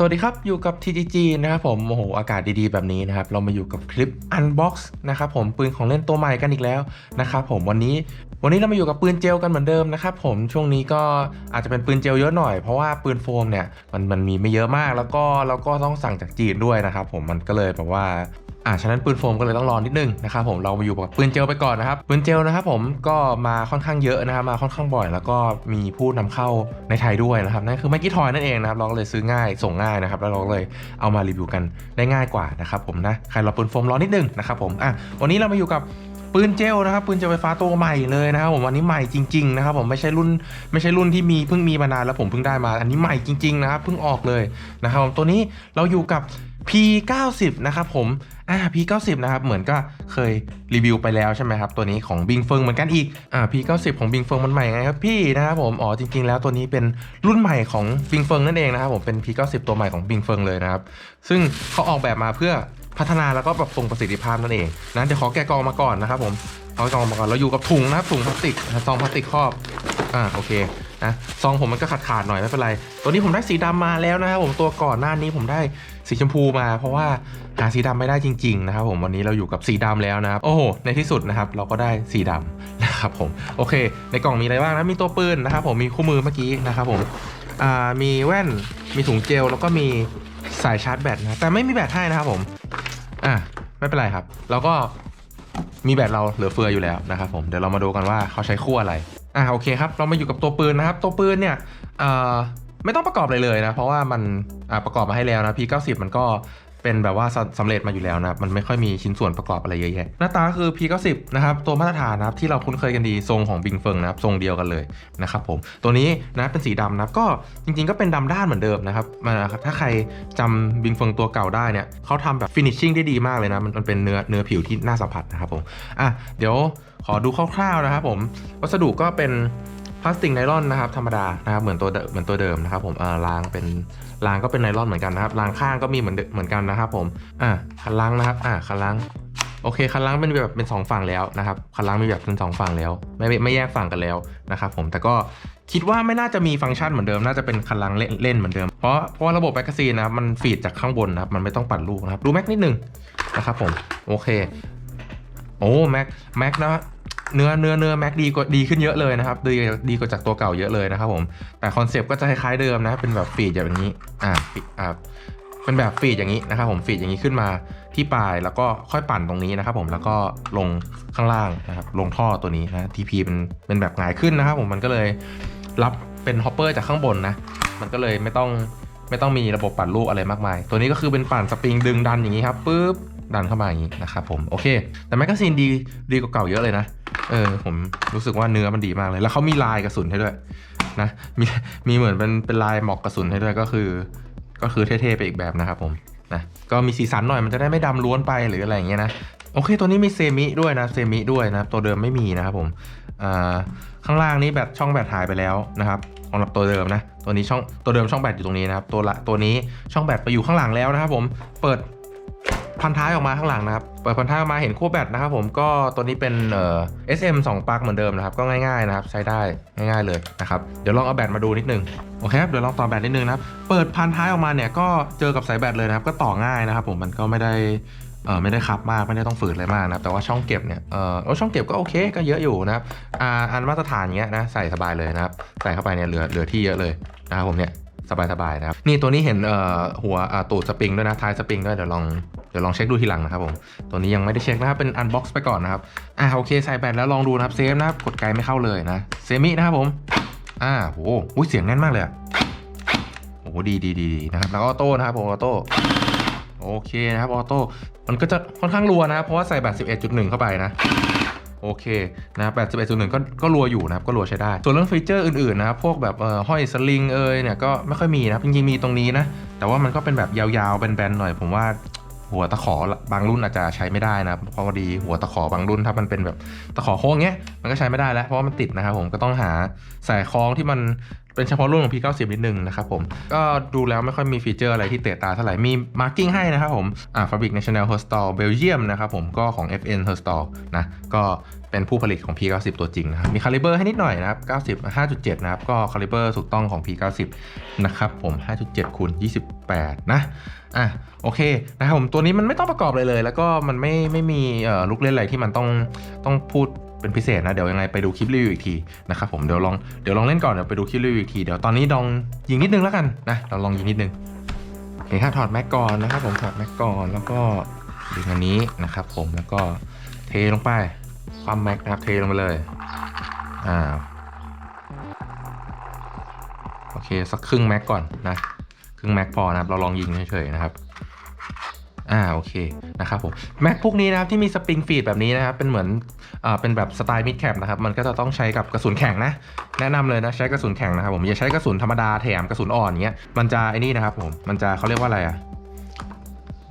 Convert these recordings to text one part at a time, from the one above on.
สวัสดีครับ อยู่กับ TGG นะครับผมโอ้โหอากาศดีๆแบบนี้นะครับ เรามาอยู่กับคลิป Unbox นะครับผมปืนของเล่นตัวใหม่กันอีกแล้วนะครับผมวันนี้ วันนี้เรามาอยู่กับปืนเจลกันเหมือนเดิมนะครับผมช่วงนี้ก็อาจจะเป็นปืนเจลเยอะหน่อยเพราะว่าปืนโฟมเนี่ยมันมันมีไม่เยอะมากแล้วก็เราก็ต้องสั่งจากจีนด้วยนะครับผมมันก็เลยแบบว่า อ่าฉะนั้นปืนโฟมก็เลยต้องรอนิดนึงนะครับผมเรามาอยู่กับปืนเจลไปก่อนนะครับปืนเจลนะครับผมก็มาค่อนข้างเยอะนะครับมาค่อนข้างบ่อย แล้วก็มีผู้นำเข้าในไทยด้วยนะครับนั่นคือไมกี้ทอยนั่นเองนะครับเราก็เลยซื้อง่ายส่งง่ายนะครับแล้วเราเลยเอามารีวิวกันได้ง่ายกว่านะครับผมนะใครรอปืนโฟมรอนิดนึงนะครับผมอะวันนี้เรามาอยู่กับปืนเจลนะครับปืนเจลไฟฟ้าตัวใหม่เลยนะครับผมอันนี้ใหม่จริงๆนะครับผมไม่ใช่รุ่นไม่ใช่รุ่นที่มีเพิ่งมีมานานแล้วผมเพิ่งได้มา อันนี้ใหม่จริงๆนะครับเพิ่งออกเลยนะครับผมตัวนี้เราอยู่กับ P90 นะครับผม อ่า P90 นะครับ เหมือนก็เคยรีวิวไปแล้วใช่ไหมครับ ตัวนี้ของบิงเฟิงเหมือนกันอีก อ่า P90 ของบิงเฟิงมันใหม่ไงครับพี่นะครับผม อ๋อ จริง ๆ แล้วตัวนี้เป็นรุ่นใหม่ของบิงเฟิงนั่นเองนะครับผม เป็น P90 ตัวใหม่ของบิงเฟิงเลยนะครับ ซึ่งเขาออกแบบมาเพื่อพัฒนาแล้วก็ปรับปรุงประสิทธิภาพนั่นเองนะเดี๋ยวขอแกะกล่องมาก่อนนะครับผมเอากล่องมาก่อนเราอยู่กับถุงนะครับถุงพลาสติกซองพลาสติกครอบ อ่า โอเค นะซองผมมันก็ขาดขาดหน่อยไม่เป็นไร ตัวนี้ผมได้สีดำมาแล้วนะครับผมตัวก่อนหน้านี้ผมได้สีชมพูมา เพราะว่าหาสีดำไม่ได้จริง ๆ นะครับผมวันนี้เราอยู่กับสีดำแล้วนะครับ โอ้โหในที่สุดนะครับ เราก็ได้สีดำนะครับผมโอเค ในกล่องมีอะไรบ้างนะมีตัวปืนนะครับผมมีคู่มือเมื่อกี้นะครับผมอ่ามีแว่นมีถุงเจลแล้วก็มีสายชาร์จแบตนะแต่ไม่มีแบตให้นะครับผมอะไม่เป็นไรครับเราก็มีแบตเราเหลือเฟืออยู่แล้วนะครับผมเดี๋ยวเรามาดูกันว่าเขาใช้คู่อะไร อ่าโอเคครับ เรามาอยู่กับตัวปืนนะครับ ตัวปืนเนี่ยไม่ต้องประกอบอะไรเลยนะ เพราะว่ามันประกอบมาให้แล้วนะ P90 มันก็ เป็นแบบว่าสสำเร็จมาอยู่แล้วนะมันไม่ค่อยมีชิ้นส่วนประกอบอะไรเยอะแยะ หน้าตาคือ P90 นะครับ ตัวมาตรฐานนะครับที่เราคุ้นเคยกันดีทรงของบิงเฟิงนะครับ ทรงเดียวกันเลยนะครับผม ตัวนี้นะเป็นสีดำนะครับ ก็จริงๆ ก็เป็นดำด้านเหมือนเดิมนะครับมาครับ ถ้าใครจำบิงเฟิงตัวเก่าได้เนี่ยเขาทำแบบฟินิชชิ่งได้ดีมากเลยนะมันมันเป็นเนื้อเนื้อผิวที่น่าสัมผัสนะครับผม อะ เดี๋ยวขอดูคร่าวๆนะครับผม วัสดุก็เป็น พลาสติกไนลอนนะครับธรรมดานะครับเหมือนตัวเดิมเหมือนตัวเดิมนะครับผมอ่ารางเป็นรางก็เป็นไนลอนเหมือนกันนะครับรางข้างก็มีเหมือนเหมือนกันนะครับผมอะคันล้างนะครับอะคันล้างโอเคคันล้างเป็นแบบเป็นสองฝั่งแล้วนะครับคันล้างมีแบบเป็นสองฝั่งแล้วไม่ไม่ไม่แยกฝั่งกันแล้วนะครับผมแต่ก็คิดว่าไม่น่าจะมีฟังก์ชันเหมือนเดิม น่าจะเป็นคันล้างเล่นเล่นเหมือนเดิมเพราะเพราะว่าระบบแมกกาซีนนะครับมันฟีดจากข้างบนนะครับมันไม่ต้องปัดลูกนะครับดูแม็กนิดนึงนะครับผมโอเคโอ้แม็กแม็กนะ เนื้อเนื้อเนื้อแม็กดีกว่าดีขึ้นเยอะเลยนะครับดีดีกว่าจากตัวเก่าเยอะเลยนะครับผมแต่คอนเซปต์ก็จะคล้ายๆเดิมนะเป็นแบบฟีดอย่างนี้อ่าฟีดอ่าเป็นแบบฟีดอย่างนี้นะครับผมฟีดอย่างนี้ขึ้นมาที่ปลายแล้วก็ค่อยปั่นตรงนี้นะครับผมแล้วก็ลงข้างล่างนะครับลงท่อตัวนี้นะ TP เป็นเป็นแบบหงายขึ้นนะครับผมมันก็เลยรับเป็นฮอปเปอร์จากข้างบนนะมันก็เลยไม่ต้องไม่ต้องมีระบบปั่นลูกอะไรมากมาย ตัวนี้ก็คือเป็นปั่นสปริงดึงดันอย่างนี้ครับปุ๊บดันเข้ามาอย่างนี้นะครับผมโอเค แต่แมกกาซีนดีดีกว่าเก่าเยอะเลยนะ เออผมรู้สึกว่าเนื้อมันดีมากเลย แล้วเขามีลายกระสุนให้ด้วยนะมีมีเหมือนเป็นเป็นลายหมอกกระสุนให้ด้วยก็คือ ก็คือเท่ๆไปอีกแบบนะครับผมนะก็มีสีสันหน่อยมันจะได้ไม่ดำล้วนไปหรืออะไรอย่างเงี้ยนะโอเค ตัวนี้มีเซมิด้วยนะเซมิด้วยนะตัวเดิมไม่มีนะครับผมอ่าข้างล่างนี้แบตช่องแบตหายไปแล้วนะครับสำหรับตัวเดิมนะ ตัวนี้ช่องตัวเดิมช่องแบตอยู่ตรงนี้นะครับ ตัวละตัวนี้ช่องแบตไปอยู่ข้างหลังแล้วนะครับผมเปิด พันท้ายออกมาข้างหลังนะครับ เปิดพันท้ายออกมาเห็นคู่แบตนะครับผมก็ตัวนี้เป็นเอ่อ SM 2ปลั๊กเหมือนเดิมนะครับ ก็ง่ายๆนะครับ ใช้ได้ง่ายๆเลยนะครับ เดี๋ยวลองเอาแบตมาดูนิดนึง โอเคครับ เดี๋ยวลองต่อแบตนิดนึงนะครับ เปิดพันท้ายออกมาเนี่ยก็เจอกับสายแบตเลยนะครับ ก็ต่อง่ายนะครับผม มันก็ไม่ได้เออไม่ได้คับมากไม่ได้ต้องฝืดอะไรมากนะแต่ว่าช่องเก็บเนี่ยเอออช่องเก็บก็โอเคก็เยอะอยู่นะครับอ่าอันมาตรฐานเงี้ยนะใส่สบายเลยนะครับ ใส่เข้าไปเนี่ยเหลือเหลือที่เยอะเลยนะครับผมเนี่ย สบายๆนะครับ นี่ตัวนี้เห็นหัวตูดสปริงด้วยนะท้ายสปริงด้วยเดี๋ยวลองเดี๋ยวลองเช็คดูทีหลังนะครับผม ตัวนี้ยังไม่ได้เช็คนะครับ เป็นอันบ็อกซ์ไปก่อนนะครับ อ่าโอเคใส่แบตแล้วลองดูนะครับเซฟนะครับ กดไกลไม่เข้าเลยนะ เซมินะครับผม อ่าโหอ้ยเสียงแน่นมากเลยโอ้โหดีดีดีดีนะครับ แล้วก็ออโต้นะครับผมออโต้โอเคนะครับออโต้มันก็จะค่อนข้างรัวนะครับเพราะว่าใส่แบต11.1 เข้าไปนะ โอเคนะ81.1ก็ก็รัวอยู่นะครับก็รัวใช้ได้ ส่วนเรื่องฟีเจอร์อื่นๆนะครับพวกแบบเอ่อห้อยสลิงเอยเนี่ยก็ไม่ค่อยมีนะครับจริงๆมีตรงนี้นะ แต่ว่ามันก็เป็นแบบยาวๆแบนๆหน่อยผมว่าหัวตะขอบางรุ่นอาจจะใช้ไม่ได้นะเพราะว่าดีหัวตะขอบางรุ่นถ้ามันเป็นแบบตะขอโค้งเงี้ยมันก็ใช้ไม่ได้แล้วเพราะว่ามันติดนะครับผมก็ต้องหาสายคล้องที่มัน เป็นเฉพาะรุ่นของ P90 นิดนึงนะครับผม ก็ดูแล้วไม่ค่อยมีฟีเจอร์อะไรที่เตะตาเท่าไหร่ มี marking ให้นะครับผม อ่า Fabric National h e r s t a l Belgium นะครับผม ก็ของ FN h e r s t a l นะ ก็เป็นผู้ผลิตของ P90 ตัวจริงนะครับ มีคาลิเบอร์ให้นิดหน่อยนะครับ 90 5.7 นะครับ ก็คาลิเบอร์ถูกต้องของ P90 นะครับผม 5.7คูณ28 นะ อะ โอเค นะครับผม ตัวนี้มันไม่ต้องประกอบเลยเลย แล้วก็มันไม่ไม่มีเอ่อลูกเล่นอะไรที่มันต้องต้องพูด เป็นพิเศษนะ เดี๋ยวยังไงไปดูคลิปรีวิวอีกทีนะครับผมเดี๋ยวลองเดี๋ยวลองเล่นก่อนเดี๋ยวไปดูคลิปรีวิวอีกทีเดี๋ยวตอนนี้ลองยิงนิดนึงแล้วกันนะเราลองยิงนิดนึงโอเคครับถอดแม็กก่อนนะครับผมถอดแม็กก่อนแล้วก็ดึงอันนี้นะครับผมแล้วก็เทลงไปความแม็กนะครับเทลงไปเลยอ่าโอเคสักครึ่งแม็กก่อนนะครึ่งแม็กพอนะครับเราลองยิงเฉยๆนะครับ อ่าโอเคนะครับผมแม็กพวกนี้นะครับที่มีสปริงฟีดแบบนี้นะครับเป็นเหมือนอ่าเป็นแบบสไตล์มิดแคปนะครับมันก็จะต้องใช้กับกระสุนแข็งนะแนะนำเลยนะใช้กระสุนแข็งนะครับผมอย่าใช้กระสุนธรรมดาแถมกระสุนอ่อนเงี้ยมันจะไอ้นี่นะครับผมมันจะเขาเรียกว่าอะไรอะ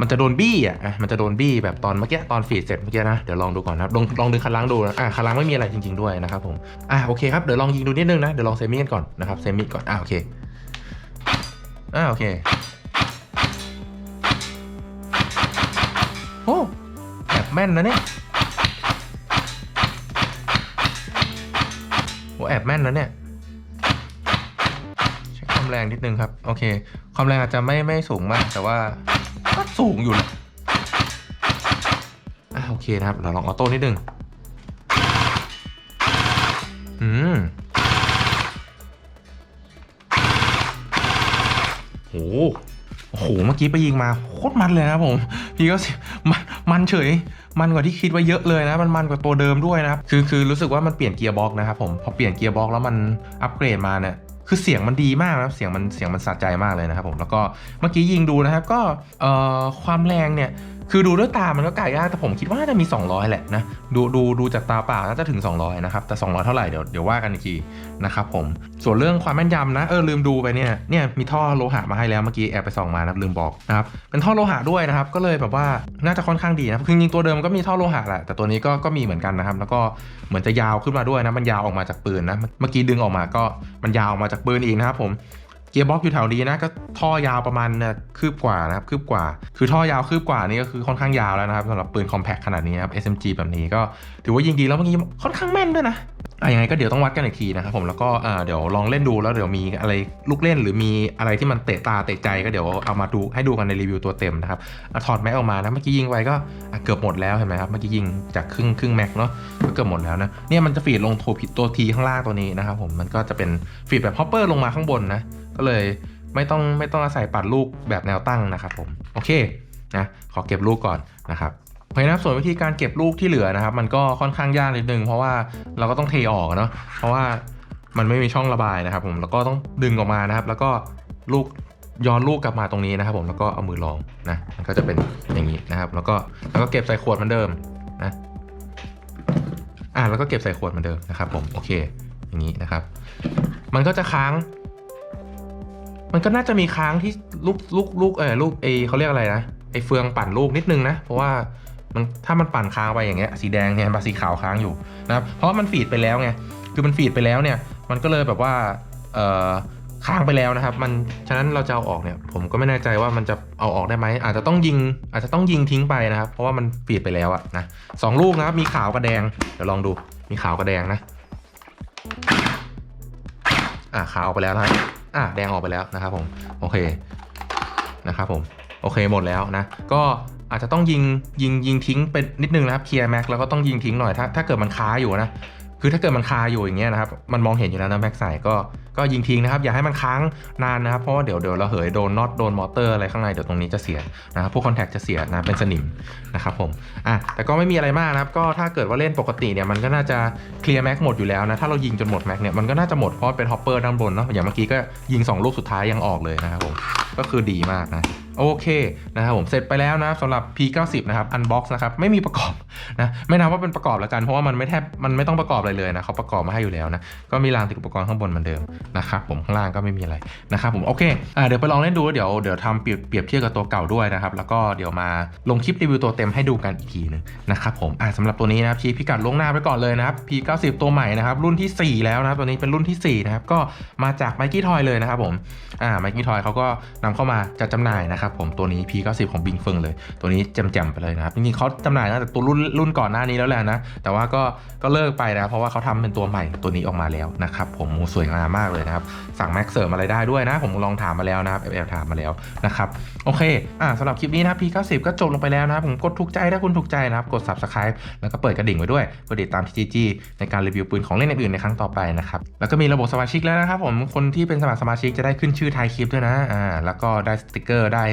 มันจะโดนบี้อะ มันจะโดนบี้แบบตอนเมื่อกี้ตอนฟีดเสร็จเมื่อกี้นะ เดี๋ยวลองดูก่อนนะครับ ลองลองดึงคันล้างดูนะ อ่าคันล้างไม่มีอะไรจริงๆด้วยนะครับผม อ่าโอเคครับ เดี๋ยวลองยิงดูนิดนึงนะ เดี๋ยวลองเซมิกันก่อนนะครับ เซมิก่อน อ่าโอเค อ่าโอเค แม่นนะเนี่ยโอ้แอบแม่นนะเนี่ยใช้ความแรงนิดนึงครับ โอเค ความแรงอาจจะไม่ไม่สูงมาก แต่ว่าก็สูงอยู่แหละอ่าโอเคนะครับ เราลองออโต้นิดนึงอืมโหโอ้โห เมื่อกี้ไปยิงมาโคตรมันเลยนะผม พี่ก็สิมันมันเฉย มันกว่าที่คิดไว้เยอะเลยนะมันมันกว่าตัวเดิมด้วยนะครับคือคือรู้สึกว่ามันเปลี่ยนเกียร์บ็อกนะครับผมพอเปลี่ยนเกียร์บ็อกแล้วมันอัปเกรดมาเนี่ยคือเสียงมันดีมากนะครับเสียงมันเสียงมันสะใจมากเลยนะครับผมแล้วก็เมื่อกี้ยิงดูนะครับก็เอ่อความแรงเนี่ย คือดูด้วยตามันก็กะยากแต่ผมคิดว่าน่าจะมี 200 แหละนะดูดูดูจากตาเปล่าน่าจะถึง 200 นะครับ แต่ 200 เท่าไหร่เดี๋ยวเดี๋ยวว่ากันอีกทีนะครับผมส่วนเรื่องความแม่นยำนะเออลืมดูไปเนี่ยเนี่ยมีท่อโลหะมาให้แล้วเมื่อกี้แอบไปส่องมานะลืมบอกนะครับเป็นท่อโลหะด้วยนะครับก็เลยแบบว่าน่าจะค่อนข้างดีนะคือจริงตัวเดิมก็มีท่อโลหะแหละแต่ตัวนี้ก็ก็มีเหมือนกันนะครับแล้วก็เหมือนจะยาวขึ้นมาด้วยนะมันยาวออกมาจากปืนนะเมื่อกี้ดึงออกมาก็มันยาวออกมาจากปืนอีกนะครับผม ยร์บ็อกซ์อยู่แถวนี้นะก็ท่อยาวประมาณคืบกว่านะครับคืบกว่า คือท่อยาวคืบกว่านี่ก็คือค่อนข้างยาวแล้วนะครับสำหรับปืนคอมแพคขนาดนี้ครับ SMG แบบนี้ก็ถือว่ายิงดีแล้วเมื่อกี้ค่อนข้างแม่นด้วยนะอะยังไงก็เดี๋ยวต้องวัดกันอีกทีนะครับผมแล้วก็เดี๋ยวลองเล่นดูแล้วเดี๋ยวมีอะไรลูกเล่นหรือมีอะไรที่มันเตะตาเตะใจก็เดี๋ยวเอามาดูให้ดูกันในรีวิวตัวเต็มนะครับอถอดแม็กออกมานะเมื่อกี้ยิงไปก็เกือบหมดแล้วเห็นไหมครับเมื่อกี้ยิงจากครึ่งครึ่งแม็กเนาะก็เกือบหมดแล้วนะเนี่ยมันจะฟีดลงโทผิดตัวทีข้างล่างตัวนี้นะครับผมมันก็จะเป็นฟีดแบบฮอปเปอร์ลงมาข้างบนนะ ก็เลยไม่ต้องไม่ต้องอาศัยปัดลูกแบบแนวตั้งนะครับผมโอเคนะขอเก็บลูกก่อนนะครับเพราะฉะนั้นส่วนวิธีการเก็บลูกที่เหลือนะครับ มันก็ค่อนข้างยากนิดนึงเพราะว่าเราก็ต้องเทออกเนาะเพราะว่ามันไม่มีช่องระบายนะครับ ผมแล้วก็ต้องดึงออกมานะครับ แล้วก็ลูกย้อนลูกกลับมาตรงนี้นะครับ ผมแล้วก็เอามือรองนะมันก็จะเป็นอย่างนี้นะครับ แล้วก็แล้วก็เก็บใส่ขวดเหมือนเดิมนะอ่าแล้วก็เก็บใส่ขวดเหมือนเดิมนะครับ ผมโอเค อย่างนี้นะครับ มันก็จะค้าง มันก็น่าจะมีค้างที่ลูกลูกลูกเออลูกเอเขาเรียกอะไรนะไอเฟืองปั่นลูกนิดนึงนะ เพราะว่ามันถ้ามันปั่นค้างไปอย่างเงี้ยสีแดงเนี่ยบาสีขาวค้างอยู่นะครับเพราะมันฟีดไปแล้วไงคือมันฟีดไปแล้วเนี่ย มันก็เลยแบบว่าเอ่อค้างไปแล้วนะครับ มันฉะนั้นเราจะเอาออกเนี่ยผมก็ไม่แน่ใจว่ามันจะเอาออกได้ไหมอาจจะต้องยิงอาจจะต้องยิงทิ้งไปนะครับ เพราะว่ามันฟีดไปแล้วอะนะสองลูกนะครับมีขาวกับแดงเดี๋ยวลองดูมีขาวกับแดงนะอะขาวออกไปแล้วนะ อะแดงออกไปแล้วนะครับผมโอเคนะครับผมโอเคหมดแล้วนะ ก็อาจจะต้องยิงยิงยิงทิ้งไปนิดนึงนะครับเคลียร์แม็กแล้วก็ต้องยิงทิ้งหน่อยถ้าถ้าเกิดมันค้าอยู่นะ คือถ้าเกิดมันคาอยู่อย่างเงี้ยนะครับ มันมองเห็นอยู่แล้วนะแม็กใส่ก็ก็ยิงทิ้งนะครับ อย่าให้มันค้างนานนะครับ เพราะว่าเดี๋ยวเดี๋ยวเราเหยโดนน็อตโดนมอเตอร์อะไรข้างในเดี๋ยวตรงนี้จะเสียนะครับพวกคอนแทคจะเสียนะเป็นสนิมนะครับผมอะแต่ก็ไม่มีอะไรมากนะครับ ก็ถ้าเกิดว่าเล่นปกติเนี่ยมันก็น่าจะเคลียร์แม็กหมดอยู่แล้วนะถ้าเรายิงจนหมดแม็กเนี่ยมันก็น่าจะหมดเพราะเป็นฮอปเปอร์ด้านบนเนาะอย่างเมื่อกี้ก็ยิงสองลูกสุดท้ายยังออกเลยนะครับผมก็คือดีมากนะ โอเคนะครับผมเสร็จไปแล้วนะสำหรับ P90 นะครับ Unbox นะครับไม่มีประกอบนะไม่นับว่าเป็นประกอบแล้วกันเพราะว่ามันไม่แทบมันไม่ต้องประกอบอะไรเลยนะเขาประกอบมาให้อยู่แล้วนะก็มีรางติดอุปกรณ์ข้างบนเหมือนเดิมนะครับผมข้างล่างก็ไม่มีอะไรนะครับผมโอเคอ่าเดี๋ยวไปลองเล่นดูเดี๋ยวเดี๋ยวทำเปรียบเปรียบเทียบกับตัวเก่าด้วยนะครับแล้วก็เดี๋ยวมาลงคลิปรีวิวตัวเต็มให้ดูกันอีกทีหนึงนะครับผมอ่าสำหรับตัวนี้นะครับชี้พิกัดล่วงหน้าไปก่อนเลยนะครับ P90 ตัวใหม่นะครับรุ่นทีสี่4 แล้วนะครับตัวนี้เป็นรุ่นที่ 4 นะครับก็มาจากไมกี้ทอยเลยนะครับผมอ่าไมกี้ทอยเขาก็นำเข้ามาจัดจำหน่ายนะครับผมตัวนี้ P90 ของบิงเฟิงเลย ตัวนี้แจ่มๆไปเลยนะครับจริงๆเขาจำหน่ายตั้งแต่ตัวรุ่นรุ่นก่อนหน้านี้แล้วแหละนะ แต่ว่าก็ก็เลิกไปนะเพราะว่าเขาทำเป็นตัวใหม่ตัวนี้ออกมาแล้วนะครับผมสวยงามมากเลยนะครับ สั่งแม็กเสริมอะไรได้ด้วยนะ ผมลองถามมาแล้วนะครับแอบๆถามมาแล้วนะครับโอเคอ่าสำหรับคลิปนี้นะ P90 ก็จบลงไปแล้วนะผมกดถูกใจถ้าคุณถูกใจนะครับกด subscribe แล้วก็เปิดกระดิ่งไว้ด้วยเพื่อติดตาม TGG ในการรีวิวปืนของเล่นอื่นในครั้งต่อไปนะครับแล้วก็มีระบบสมาชิกแล้วนะครับผมคนที่เป็นสมัครสมาชิกจะได้ขึ้นชื่อทายคลิปด้วยนะอ่าแล้วก็ได้สติกเกอร์ได้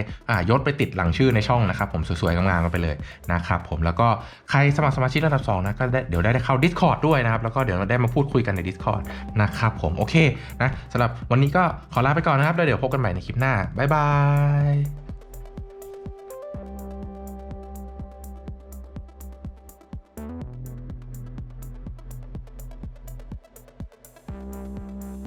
ยศไปติดหลังชื่อในช่องนะครับผมสวยๆงามๆกันไปเลยนะครับผมแล้วก็ใครสมัครสมาชิกระดับ2นะก็เดี๋ยวได้เข้า Discord ด้วยนะครับแล้วก็เดี๋ยวได้มาพูดคุยกันใน Discord นะครับผมโอเคนะสำหรับวันนี้ก็ขอลาไปก่อนนะครับแล้วเดี๋ยวพบกันใหม่ในคลิปหน้าบ๊ายบาย